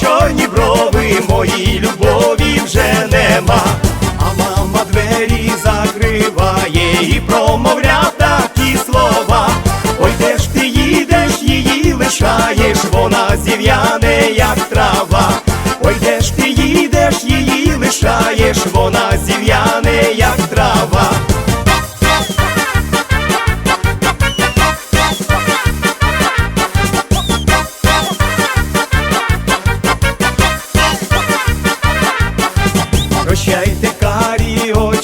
чорні брови, мої любові вже нема, а мама двері закриває і промовляв такі слова. Ой, де ж ти їдеш, її лишаєш, вона зів'яне, як трава. Ой, де ж ти їдеш, її лишаєш, вона.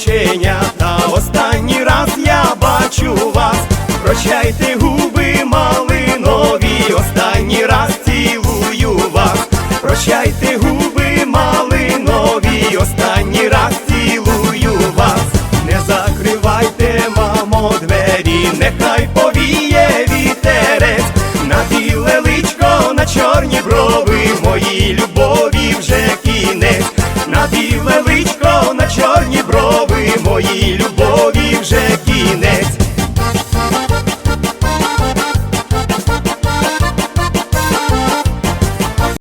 Дівченята, останній раз я бачу вас. Прощайте губи малинові, останній раз цілую вас. Прощайте губи малинові, останній раз цілую вас. Не закривайте, мамо, двері, нехай повіє вітерець, на біле личко, на чорні брови, моїй любові вже кінець, на біле